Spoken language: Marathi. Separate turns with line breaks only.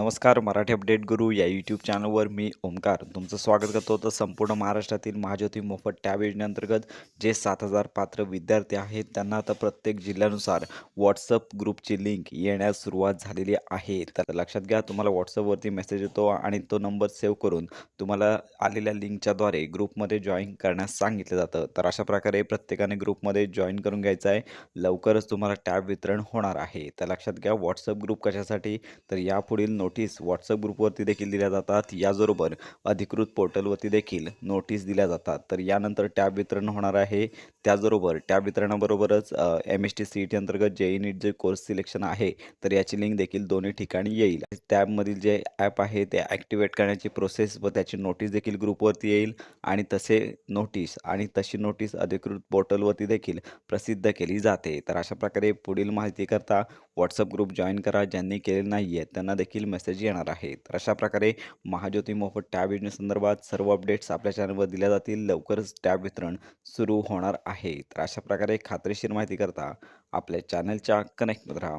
नमस्कार मराठी अपडेट गुरु या यूट्यूब चॅनलवर मी ओमकार. तुमचं स्वागत करतो तर संपूर्ण महाराष्ट्रातील महाज्योती मोफत टॅब योजनेअंतर्गत जे सात हजार पात्र विद्यार्थी आहेत त्यांना आता प्रत्येक जिल्ह्यानुसार व्हॉट्सअप ग्रुपची लिंक येण्यास सुरुवात झालेली आहे. तर लक्षात घ्या तुम्हाला व्हॉट्सअपवरती मेसेज येतो आणि तो नंबर सेव्ह करून तुम्हाला आलेल्या लिंकच्याद्वारे ग्रुपमध्ये जॉईन करण्यास सांगितलं जातं. तर अशा प्रकारे प्रत्येकाने ग्रुपमध्ये जॉईन करून घ्यायचं आहे. लवकरच तुम्हाला टॅब वितरण होणार आहे. तर लक्षात घ्या व्हॉट्सअप ग्रुप कशासाठी? तर यापुढील नोटीस व्हॉट्सअप ग्रुपवरती देखील दिल्या जातात. याचबरोबर अधिकृत पोर्टलवरती देखील नोटीस दिल्या जातात. तर यानंतर टॅब वितरण होणार आहे. त्याचबरोबर tab वितरणाबरोबरच M S T C E T अंतर्गत जे ई नीट जे कोर्स सिलेक्शन आहे. तर याची लिंक देखील दोन्ही ठिकाणी येईल. टॅबमधील जे ॲप आहे ते ॲक्टिवेट करण्याची प्रोसेस व त्याची नोटीस देखील ग्रुपवरती येईल. आणि तसे नोटीस आणि तशी नोटीस अधिकृत पोर्टलवरती देखील प्रसिद्ध केली जाते. तर अशा प्रकारे पुढील माहितीकरता व्हॉट्सअप ग्रुप जॉईन करा ज्यांनी केलेले नाही आहे त्यांना देखील मेसेज येणार आहे तर अशा प्रकारे महाज्योती मोफत टॅब योजनेसंदर्भात सर्व अपडेट्स आपल्या चॅनलवर दिल्या जातील. लवकरच टॅब वितरण सुरू होणार आहे. तर अशा प्रकारे खात्रीशीर माहिती करता आपल्या चॅनलच्या कनेक्टमध्ये राहा.